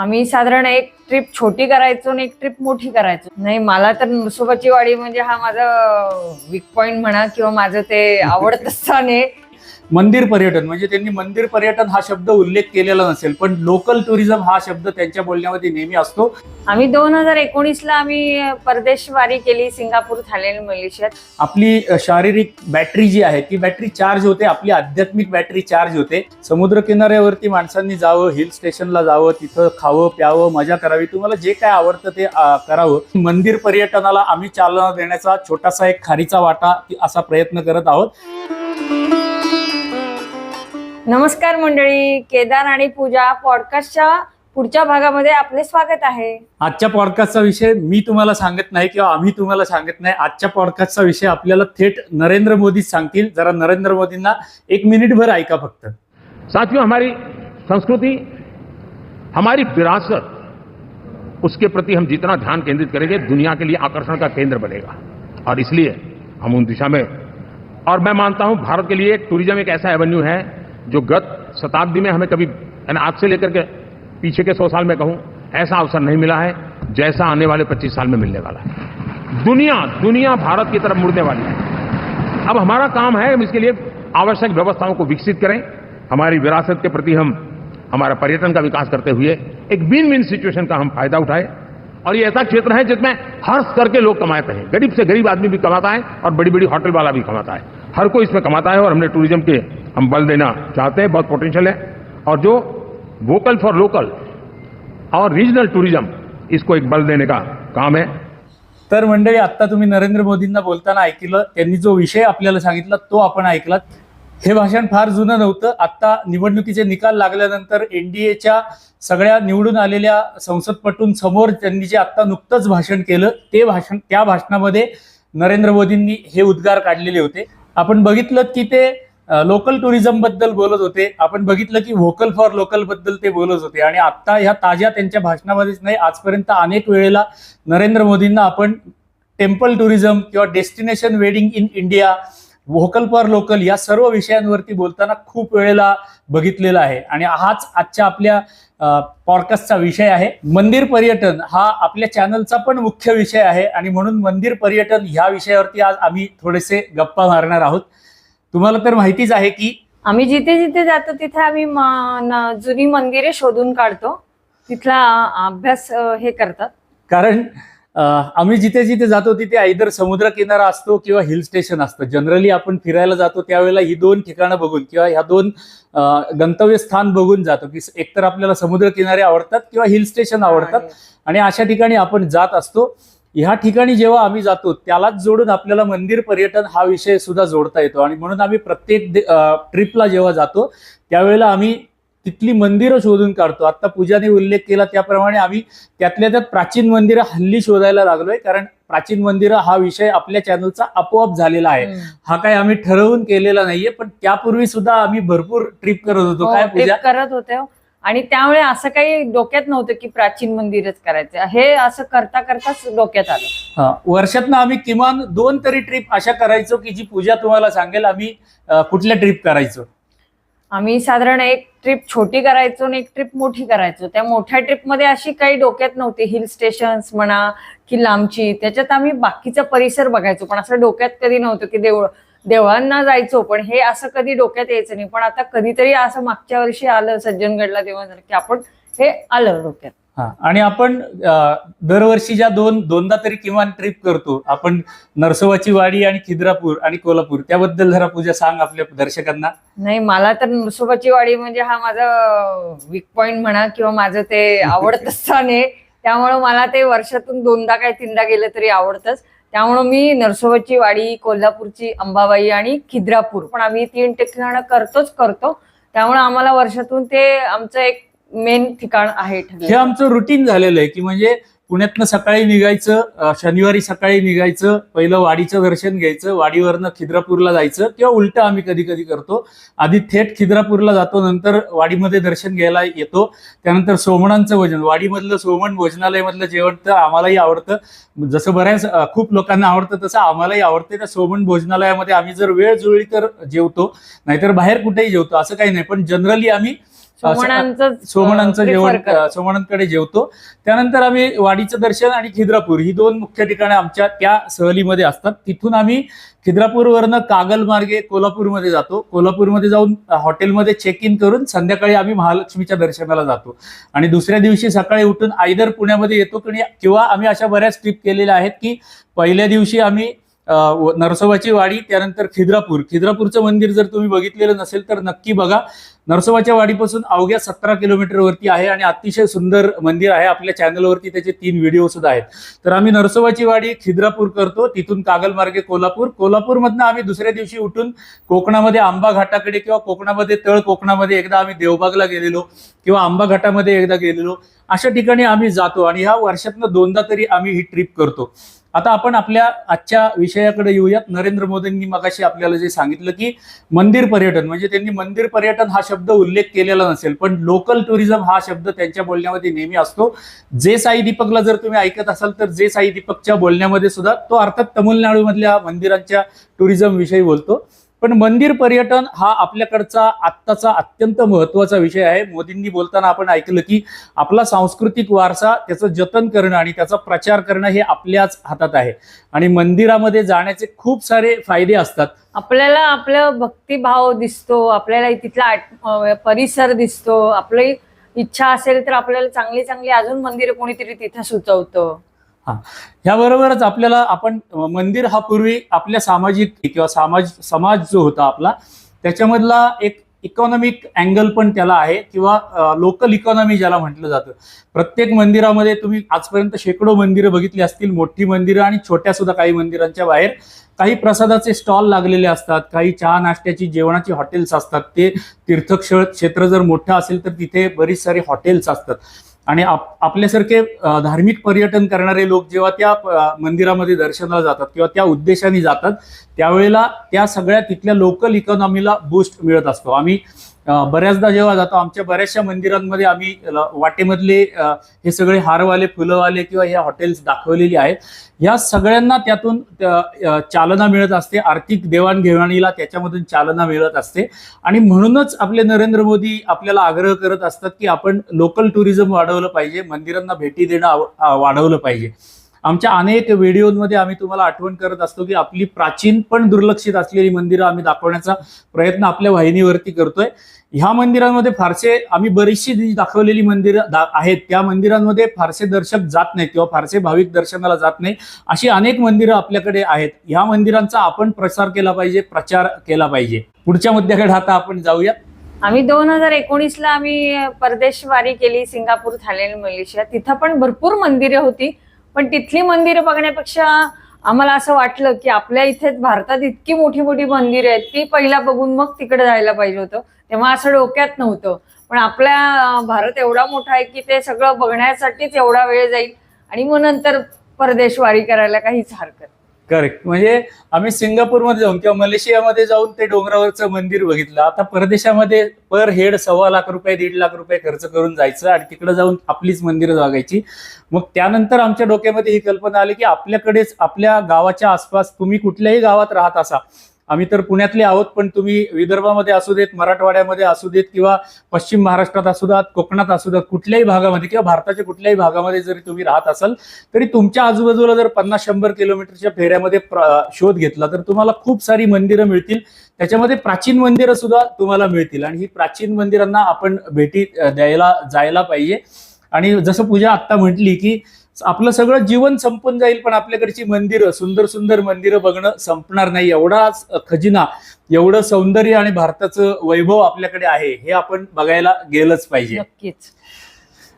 आम्ही साधारण एक ट्रिप छोटी करायचो आणि एक ट्रिप मोठी करायचो. नाही मला तर नरसोबाची वाडी म्हणजे हा माझा वीक पॉइंट म्हणा किंवा माझं ते आवडत स्थान आहे मंदिर पर्यटन म्हणजे त्यांनी मंदिर पर्यटन हा शब्द उल्लेख केलेला नसेल पण लोकल टुरिझम हा शब्द त्यांच्या बोलण्यामध्ये नेहमी असतो. आम्ही दोन हजार एकोणीसला आम्ही परदेश वारी केली सिंगापूर थायलंड मलेशियात. आपली शारीरिक बॅटरी जी आहे ती बॅटरी चार्ज होते आपली आध्यात्मिक बॅटरी चार्ज होते. समुद्र किनाऱ्यावरती माणसांनी जावं हिल स्टेशनला जावं तिथं खावं प्यावं मजा करावी तुम्हाला जे काय आवडतं ते करावं. मंदिर पर्यटनाला आम्ही चालना देण्याचा छोटासा एक खारीचा वाटा असा प्रयत्न करत आहोत. नमस्कार मंडळी केदार आणि पूजा पॉडकास्टच्या पुढच्या भागामध्ये आपले स्वागत आहे. आजच्या पॉडकास्टचा विषय मी तुम्हाला सांगत नाही किंवा आम्ही तुम्हाला सांगत नाही. आजच्या पॉडकास्टचा विषय आपल्याला थेट नरेंद्र मोदीच सांगतील. जरा नरेंद्र मोदींना एक मिनिटभर ऐका फक्त. साथियों हमारी संस्कृति हमारी विरासत उसके प्रति हम जितना ध्यान केंद्रित करेंगे दुनिया के लिए आकर्षण का केंद्र बनेगा। और इसलिए हम उन दिशा में और मैं मानता हूं भारत के लिए टूरिज्म एक ऐसा एवेन्यू है जो गत शताब्दी में हमें कभी आज से लेकर के पीछे के सौ साल में कहूँ, ऐसा अवसर नहीं मिला है जैसा आने वाले पच्चीस साल में मिलने वाला है। दुनिया दुनिया भारत की तरफ़ मुड़ने वाली है। अब हमारा काम है हम इसके लिए आवश्यक व्यवस्थाओं को विकसित करें। हमारी विरासत के प्रति हम, हमारा पर्यटन का विकास करते हुए एक विन विन सिचुएशन का हम फ़ायदा उठाएँ। और ये ऐसा क्षेत्र है जिसमें हर स्तर के लोग कमाते हैं। गरीब से गरीब आदमी भी कमाता है और बड़ी बड़ी होटल वाला भी कमाता है। हर कोई इसमें कमाता है और हमने टूरिज्म के हम बल देना चाहते हैं बहुत पोटेंशियल है। और जो वोकल फॉर लोकल और रीजनल टूरिज्म इसको एक बल देने का काम है। तर मंडळी आता तुम्ही नरेंद्र मोदींना बोलताना ऐकलं त्यांनी जो विषय आपल्याला सांगितला तो आपण ऐकलात. हे भाषण फार जुनं नव्हतं. आता निवडणुकीचे निकाल लागल्यानंतर एनडीएच्या सगळ्या निवडून आलेल्या संसदपटूंसमोर त्यांनी जे आता नुकतंच भाषण केलं ते भाषण त्या भाषणामध्ये नरेंद्र मोदींनी हे उद्गार काढलेले होते. आपण बघितलं की ते लोकल टुरिझमबद्दल बोलत होते. आपण बघितलं की व्होकल फॉर लोकलबद्दल ते बोलत होते. आणि आता ह्या ताज्या त्यांच्या भाषणामध्येच नाही आजपर्यंत अनेक वेळेला नरेंद्र मोदींना आपण टेम्पल टुरिझम किंवा destination wedding in India vocal for local या सर्व विषयांवरती बोलताना खूप वेळेला बघितलेला आहे. आणि हाच आजच्या आपल्या पॉडकास्टचा विषय आहे. मंदिर पर्यटन हा आपल्या चॅनलचा पण मुख्य विषय आहे आणि म्हणून मंदिर पर्यटन ह्या विषयावरती आज आम्ही थोडेसे गप्पा मारणार आहोत. तुम्हाला तर माहितीच आहे की आम्ही जिथे जिथे जातो तिथे आम्ही जुनी मंदिरे शोधून काढतो. तिथला अभ्यास हे करतात. कारण आम्ही जिथे जिथे जातो तिथे आयदर समुद्र किनारा असतो किंवा हिल स्टेशन असतं. जनरली आपण फिरायला जातो त्यावेळेला ही दोन ठिकाणं बघून किंवा ह्या दोन गंतव्यस्थान बघून जातो की एकतर आपल्याला समुद्र किनारे आवडतात किंवा हिल स्टेशन आवडतात. आणि अशा ठिकाणी आपण जात असतो. ह्या ठिकाणी जेव्हा आम्ही जातो त्यालाच जोडून आपल्याला मंदिर पर्यटन हा विषय सुद्धा जोडता येतो. आणि म्हणून आम्ही प्रत्येक ट्रिपला जेव्हा जातो त्यावेळेला आम्ही तिथली मंदिरं शोधून काढतो. आता पूजाने उल्लेख केला त्याप्रमाणे आम्ही त्यातल्या त्यात प्राचीन मंदिरं हल्ली शोधायला लागलोय. कारण प्राचीन मंदिरं हा विषय आपल्या चॅनलचा आपोआप झालेला आहे. हा काय आम्ही ठरवून केलेला नाहीये. पण त्यापूर्वी सुद्धा आम्ही भरपूर ट्रिप करत होतो. हो, काय पूजा? करत होते हो. आणि त्यामुळे असं काही डोक्यात नव्हतं की प्राचीन मंदिरच करायचं. हे असं करता करताच डोक्यात आलं. हा, वर्षातनं आम्ही किमान दोन तरी ट्रिप अशा करायचो की जी पूजा तुम्हाला सांगेल आम्ही कुठल्या ट्रिप करायचो. आम्ही साधारण एक ट्रिप छोटी करायचो आणि एक ट्रिप मोठी करायचो. त्या मोठ्या ट्रिपमध्ये अशी काही डोक्यात नव्हती. हिल स्टेशन्स म्हणा की लांबची त्याच्यात आम्ही बाकीचा परिसर बघायचो. पण असं डोक्यात कधी नव्हतं की देवळ देवळांना जायचो. पण हे असं कधी डोक्यात यायचं नाही. पण आता कधीतरी असं मागच्या वर्षी आलं सज्जनगडला तेव्हा झालं की आपण हे आलं डोक्यात. हा. आणि आपण दरवर्षी ज्या दोन दोनदा तरी किमान ट्रिप करतो आपण नरसोबाची वाडी आणि खिद्रापूर आणि कोल्हापूर त्याबद्दल जरा पूजा सांग आपल्या दर्शकांना. नाही मला तर नरसोबाची वाडी म्हणजे हा माझा वीक पॉइंट म्हणा किंवा माझं ते आवडत स्थान आहे. त्यामुळे मला ते वर्षातून दोनदा काय तीनदा गेलं तरी आवडतच. त्यामुळं मी नरसोबाची वाडी कोल्हापूरची अंबाबाई आणि खिद्रापूर पण आम्ही तीन ठिकाणं करतोच करतो. त्यामुळे आम्हाला वर्षातून ते आमचं एक मेन ठिकाण आहे हे आमचं रुटीन झालेलं आहे की म्हणजे पुण्यातनं सकाळी निघायचं शनिवारी सकाळी निघायचं पहिलं वाडीचं दर्शन घ्यायचं वाडीवरनं खिद्रापूरला जायचं किंवा उलटं आम्ही कधी कधी करतो. आधी थेट खिद्रापूरला जातो नंतर वाडीमध्ये दर्शन घ्यायला येतो त्यानंतर सोमणांचं भोजन. वाडीमधलं सोमण भोजनालयमधलं जेवण तर आम्हालाही आवडतं. जसं बऱ्याच खूप लोकांना आवडतं तसं आम्हालाही आवडते. त्या सोमण भोजनालयामध्ये आम्ही जर वेळ जुळली तर जेवतो नाहीतर बाहेर कुठेही जेवतो असं काही नाही. पण जनरली आम्ही सोमणांचं जेवण. सोमणांकडे जेवतो. त्यानंतर आम्ही वाडीचं दर्शन आणि खिद्रापूर ही दोन मुख्य ठिकाणे आमच्या त्या सहलीमध्ये असतात. तिथून आम्ही खिद्रापूरवरनं कागल मार्गे कोल्हापूरमध्ये जातो. कोल्हापूरमध्ये जाऊन हॉटेलमध्ये चेक इन करून संध्याकाळी आम्ही महालक्ष्मीच्या दर्शनाला जातो. आणि दुसऱ्या दिवशी सकाळी उठून आयदर पुण्यामध्ये येतो. किंवा- किंवा आम्ही अशा बऱ्याच ट्रिप केलेल्या आहेत की पहिल्या दिवशी आम्ही नरसोबाची वाडी त्यानंतर खिद्रापूर. खिद्रापूरचं मंदिर जर तुम्ही बघितलेलं नसेल तर नक्की बघा. नरसोबाच्या वाडीपासून अवघ्या सतरा किलोमीटरवरती आहे आणि अतिशय सुंदर मंदिर आहे. आपल्या चॅनलवरती त्याचे तीन व्हिडिओ सुद्धा आहेत. तर आम्ही नरसोबाची वाडी खिद्रापूर करतो. तिथून कागल मार्गे कोल्हापूर. कोल्हापूरमधनं आम्ही दुसऱ्या दिवशी उठून कोकणामध्ये आंबा घाटाकडे किंवा कोकणामध्ये तळ कोकणामध्ये एकदा आम्ही देवबागला गेलेलो किंवा आंबा घाटामध्ये एकदा गेलेलो अशा ठिकाणी आम्ही जातो आणि ह्या वर्षातनं दोनदा तरी आम्ही ही ट्रिप करतो. आता आपण आपल्या आजच्या विषयाकडे येऊयात. नरेंद्र मोदींनी मगाशी आपल्याला जे सांगितलं की मंदिर पर्यटन म्हणजे त्यांनी मंदिर पर्यटन हा शब्द उल्लेख केलेला नसेल पण लोकल टुरिझम हा शब्द त्यांच्या बोलण्यामध्ये नेहमी असतो. जे साई दीपकला जर तुम्ही ऐकत असाल तर जे साई दीपकच्या बोलण्यामध्ये सुद्धा तो अर्थात तमिळनाडूमधल्या मंदिरांच्या टुरिझम विषयी बोलतो. पण मंदिर पर्यटन हा आपल्याकडचा आत्ताचा अत्यंत महत्त्वाचा विषय आहे. मोदींनी बोलताना आपण ऐकलं की आपला सांस्कृतिक वारसा त्याचं जतन करणं आणि त्याचा प्रचार करणं हे आपल्याच हातात आहे. आणि मंदिरामध्ये जाण्याचे खूप सारे फायदे असतात. आपल्याला आपला भक्तिभाव दिसतो आपल्याला तिथला परिसर दिसतो आपली इच्छा असेल तर आपल्याला चांगली चांगली अजून मंदिर कोणीतरी तिथे सुचवतं. ह्याबरोबरच आपल्याला आपण मंदिर हा पूर्वी आपल्या सामाजिक किंवा समाज समाज जो होता आपला त्याच्यामधला एक इकॉनॉमिक अँगल पण त्याला आहे किंवा लोकल इकॉनॉमी ज्याला म्हटलं जातं. प्रत्येक मंदिरामध्ये तुम्ही आजपर्यंत शेकडो मंदिरं बघितली असतील मोठी मंदिरं आणि छोट्या सुद्धा काही मंदिरांच्या बाहेर. काही प्रसादाचे स्टॉल लागलेले असतात काही चहा नाश्त्याची जेवणाची हॉटेल्स असतात. ते तीर्थक्षेत्र क्षेत्र जर मोठं असेल तर तिथे बरीच सारी हॉटेल्स असतात. आणि आप- आपल्यासारखे धार्मिक पर्यटन करणारे लोक जेव्हा त्या मंदिरामध्ये दर्शनाला जातात किंवा त्या उद्देशाने जातात त्यावेळेला त्या सगळ्या तिथल्या लोकल इकॉनॉमीला बूस्ट मिळत असतो. आम्ही बऱ्याचदा जेव्हा जातो आमच्या बऱ्याचशा मंदिरांमध्ये आम्ही वाटेमधले हे सगळे हारवाले फुलंवाले किंवा ह्या हॉटेल्स दाखवलेली आहेत. या सगळ्यांना त्यातून चालना मिळत असते. आर्थिक देवाणघेवाणीला त्याच्यामधून चालना मिळत असते. आणि म्हणूनच आपले नरेंद्र मोदी आपल्याला आग्रह करत असतात की आपण लोकल टुरिझम वाढवलं पाहिजे मंदिरांना भेटी देणं वाढवलं पाहिजे. आमच्या अनेक व्हिडिओमध्ये आम्ही तुम्हाला आठवण करत असतो की आपली प्राचीन पण दुर्लक्षित असलेली मंदिरं आम्ही दाखवण्याचा प्रयत्न आपल्या वाहिनीवरती करतोय. ह्या मंदिरांमध्ये फारसे आम्ही बरीचशी दाखवलेली मंदिरं दा- आहेत त्या मंदिरांमध्ये फारसे दर्शक जात नाहीत किंवा फारसे भाविक दर्शनाला जात नाही. अशी अनेक मंदिरं आपल्याकडे आहेत. ह्या मंदिरांचा आपण प्रसार केला पाहिजे प्रचार केला पाहिजे. पुढच्या मुद्द्याकडे आता आपण जाऊया. आम्ही दोन हजार एकोणीसला आम्ही परदेशवारी केली सिंगापूर थायलंड मलेशिया. तिथं पण भरपूर मंदिरं होती. पण तिथली मंदिरं बघण्यापेक्षा आम्हाला असं वाटलं की आपल्या इथेच भारतात इतकी मोठी मोठी मंदिरं आहेत ती पहिला बघून मग तिकडे जायला पाहिजे होतं. तेव्हा असं डोक्यात नव्हतं. पण आपला भारत एवढा मोठा आहे की ते सगळं बघण्यासाठीच एवढा वेळ जाईल आणि मग नंतर परदेश वारी करायला काहीच हरकत करेक्ट म्हणजे आम्ही सिंगापूरमध्ये जाऊन किंवा मलेशियामध्ये जाऊन ते डोंगरावरचं मंदिर बघितलं. आता परदेशामध्ये पर हेड सव्वा लाख रुपये दीड लाख रुपये खर्च करून जायचं आणि तिकडे जाऊन आपलीच मंदिरं बघायची. मग त्यानंतर आमच्या डोक्यामध्ये ही कल्पना आली की आपल्याकडेच आपल्या गावाच्या आसपास तुम्ही कुठल्याही गावात राहत असा आम्ही तर पुण्यातले आहोत पण तुम्ही विदर्भामध्ये असू देत मराठवाड्यामध्ये असू देत किंवा पश्चिम महाराष्ट्रात असू द्यात कोकणात असू द्यात कुठल्याही भागामध्ये किंवा भारताच्या कुठल्याही भागामध्ये जरी तुम्ही राहत असाल तरी तुमच्या आजूबाजूला जर पन्नास शंभर किलोमीटरच्या फेऱ्यामध्ये प्र- शोध घेतला तर तुम्हाला खूप सारी मंदिरं मिळतील. त्याच्यामध्ये प्राचीन मंदिरं सुद्धा तुम्हाला मिळतील. आणि ही प्राचीन मंदिरांना आपण भेटी द्यायला जायला पाहिजे. आणि जसं पूजा आत्ता म्हटली की आपलं सगळं जीवन संपून जाईल पण आपल्याकडची मंदिरं सुंदर सुंदर मंदिरं बघणं संपणार नाही. एवढा खजिना एवढं सौंदर्य आणि भारताचं वैभव आपल्याकडे आहे हे आपण बघायला गेलंच पाहिजे. नक्कीच.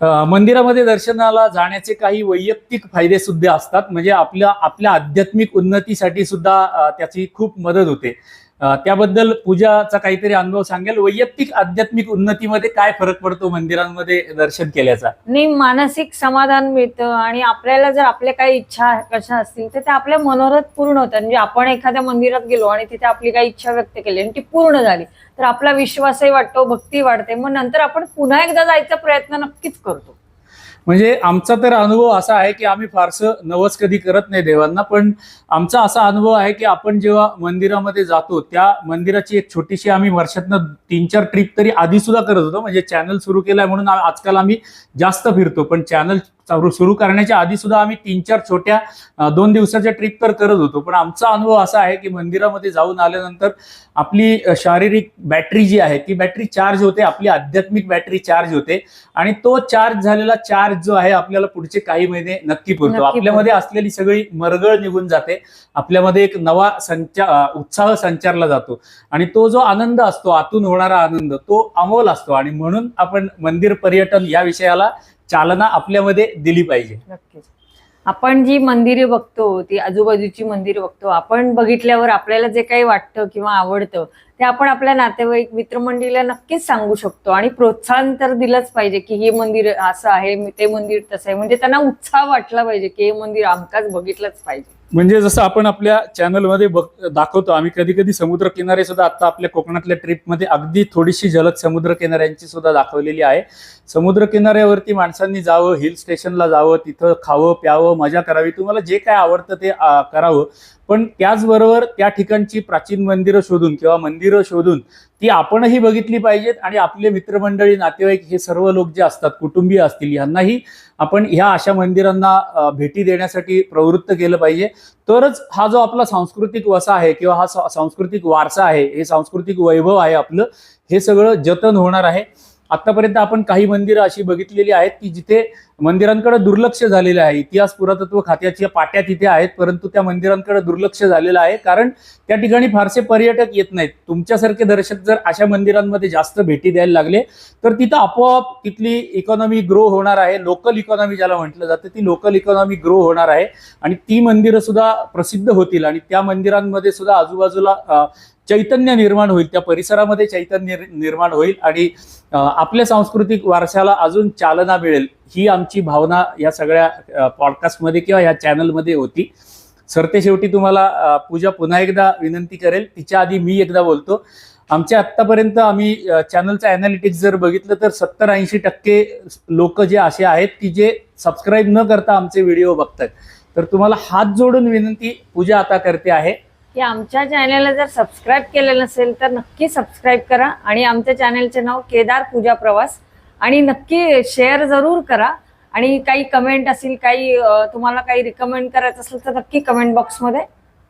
मंदिरामध्ये दर्शनाला जाण्याचे काही वैयक्तिक फायदे सुद्धा असतात. म्हणजे आपल्या आपल्या आध्यात्मिक उन्नतीसाठी सुद्धा त्याची खूप मदत होते. त्याबद्दल पूजाचा काहीतरी अनुभव सांगेल. वैयक्तिक आध्यात्मिक उन्नतीमध्ये काय फरक पडतो मंदिरांमध्ये दर्शन केल्याचा? आणि मानसिक समाधान मिळतं आणि आपल्याला जर आपल्या काही इच्छा कशा असतील तर त्या आपल्या मनोरथ पूर्ण होतात. म्हणजे आपण एखाद्या मंदिरात गेलो आणि तिथे आपली काही इच्छा व्यक्त केली आणि ती पूर्ण झाली तर आपला विश्वासही वाटतो भक्ती वाढते. मग नंतर आपण पुन्हा एकदा जायचा प्रयत्न नक्कीच करतो. म्हणजे आमचा तर अनुभव असा आहे की आम्ही फारसं नवस कधी करत नाही देवांना पण आमचा असा अनुभव आहे की आपण जेव्हा मंदिरामध्ये जातो त्या मंदिराची एक छोटीशी आम्ही वर्षातनं तीन चार ट्रिप तरी आधी सुद्धा करत होतो. म्हणजे चॅनल सुरू केलाय म्हणून आजकाल आम्ही जास्त फिरतो पण चॅनल सुरू करण्याच्या आधी सुद्धा आम्ही तीन चार छोट्या दोन दिवसाच्या ट्रिप तर करत होतो. पण आमचा अनुभव असा आहे की मंदिरामध्ये जाऊन आल्यानंतर आपली शारीरिक बॅटरी जी आहे ती बॅटरी चार्ज होते आपली आध्यात्मिक बॅटरी चार्ज होते आणि तो चार्ज झालेला चार्ज जो आहे आपल्याला पुढचे काही महिने नक्की पुरतो. आपल्यामध्ये असलेली सगळी मरगळ निघून जाते. आपल्यामध्ये एक नवा संचार उत्साह संचारला जातो. आणि तो जो आनंद असतो आतून होणारा आनंद तो अमोल असतो. आणि म्हणून आपण मंदिर पर्यटन या विषयाला चालना आपल्यामध्ये दिली पाहिजे. नक्कीच. आपण जी मंदिरे बघतो ती आजूबाजूची मंदिरे बघतो आपण बघितल्यावर आपल्याला जे काही वाटतं किंवा आवडतं ते आपण आपल्या नातेवाईक मित्रमंडळीला नक्कीच सांगू शकतो आणि प्रोत्साहन तर दिलंच पाहिजे की हे मंदिर असं आहे ते मंदिर तसं आहे. म्हणजे त्यांना उत्साह वाटला पाहिजे की हे मंदिर आमकाच बघितलंच पाहिजे. म्हणजे जसं आपण आपल्या चॅनलमध्ये बघ- दाखवतो आम्ही कधी कधी समुद्र किनारे सुद्धा आता आपल्या कोकणातल्या ट्रिपमध्ये अगदी थोडीशी झलक समुद्र किनाऱ्यांची सुद्धा दाखवलेली आहे. समुद्र किनाऱ्यावरती माणसांनी जावं हिल स्टेशनला जावं तिथं खावं प्यावं मजा करावी. तुम्हाला जे काय आवडतं ते करावं. पण त्याचबरोबर त्या ठिकाणची प्राचीन मंदिरं शोधून किंवा मंदिरं शोधून ती आपणही बघितली पाहिजेत आणि आपले मित्रमंडळी नातेवाईक हे सर्व लोक जे असतात कुटुंबीय असतील यांनाही आपण ह्या अशा मंदिरांना भेटी देण्यासाठी प्रवृत्त केलं पाहिजे. तरच हा जो आपला सांस्कृतिक वसा आहे किंवा हा सांस्कृतिक वारसा आहे हे सांस्कृतिक वैभव आहे आपलं हे सगळं जतन होणार आहे. आतापर्यंत आपण काही मंदिरं अशी बघितलेली आहेत की जिथे मंदिरांकडे दुर्लक्ष झालेलं आहे. इतिहास पुरातत्व खात्याच्या पाट्या तिथे आहेत परंतु त्या मंदिरांकडे दुर्लक्ष झालेलं आहे. कारण त्या ठिकाणी फारसे पर्यटक येत नाहीत. तुमच्यासारखे दर्शक जर अशा मंदिरांमध्ये जास्त भेटी द्यायला लागले तर तिथं आपोआप तिथली इकॉनॉमी ग्रो होणार आहे. लोकल इकॉनॉमी ज्याला म्हटलं जातं ती लोकल इकॉनॉमी ग्रो होणार आहे. आणि ती मंदिरं सुद्धा प्रसिद्ध होतील. आणि त्या मंदिरांमध्ये सुद्धा आजूबाजूला चैतन्य निर्माण होईल. त्या परिसरामध्ये चैतन्य निर्माण होईल आणि आपल्या सांस्कृतिक वारशाला अजून चालना मिळेल ही आमची भावना या सगळ्या पॉडकास्टमध्ये किंवा या चॅनलमध्ये होती. सरते शेवटी तुम्हाला पूजा पुन्हा एकदा विनंती करेल. तिच्या आधी मी एकदा बोलतो. आमच्या आत्तापर्यंत आम्ही चॅनलचं अॅनालिटिक्स जर बघितलं तर सत्तर ऐंशी टक्के लोक जे असे आहेत की जे सबस्क्राईब न करता आमचे व्हिडिओ बघतात. तर तुम्हाला हात जोडून विनंती पूजा आता करते आहे. की आमच्या चॅनलला जर सबस्क्राईब केलं नसेल तर नक्की सबस्क्राईब करा आणि आमच्या चॅनलचे नाव केदार पूजा प्रवास. आणि नक्की शेअर जरूर करा. आणि काही कमेंट असेल काही तुम्हाला काही रिकमेंड करायचं असेल तर नक्की कमेंट बॉक्समध्ये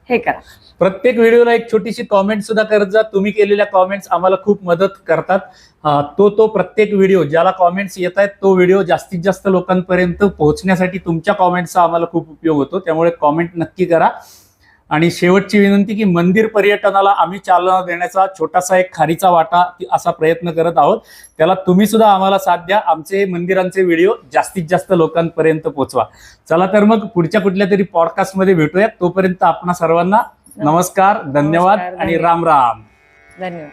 हे करा. प्रत्येक व्हिडिओला एक छोटीशी कॉमेंट सुद्धा करत जा. तुम्ही केलेल्या कॉमेंट्स आम्हाला खूप मदत करतात. तो तो प्रत्येक व्हिडिओ ज्याला कॉमेंट्स येत आहेत तो व्हिडिओ जास्तीत जास्त लोकांपर्यंत पोहोचण्यासाठी तुमच्या कॉमेंट्सचा आम्हाला खूप उपयोग होतो. त्यामुळे कॉमेंट नक्की करा. आणि शेवटची विनंती की मंदिर पर्यटनाला आम्ही चालना देण्याचा छोटासा एक खारीचा वाटा असा प्रयत्न करत आहोत. त्याला तुम्ही सुद्धा आम्हाला साथ द्या. आमचे मंदिरांचे व्हिडिओ जास्तीत जास्त लोकांपर्यंत पोहोचवा. चला तर मग पुढच्या कुठल्या तरी पॉडकास्टमध्ये भेटूयात. तोपर्यंत आपणा सर्वांना नमस्कार धन्यवाद आणि. राम राम. धन्यवाद.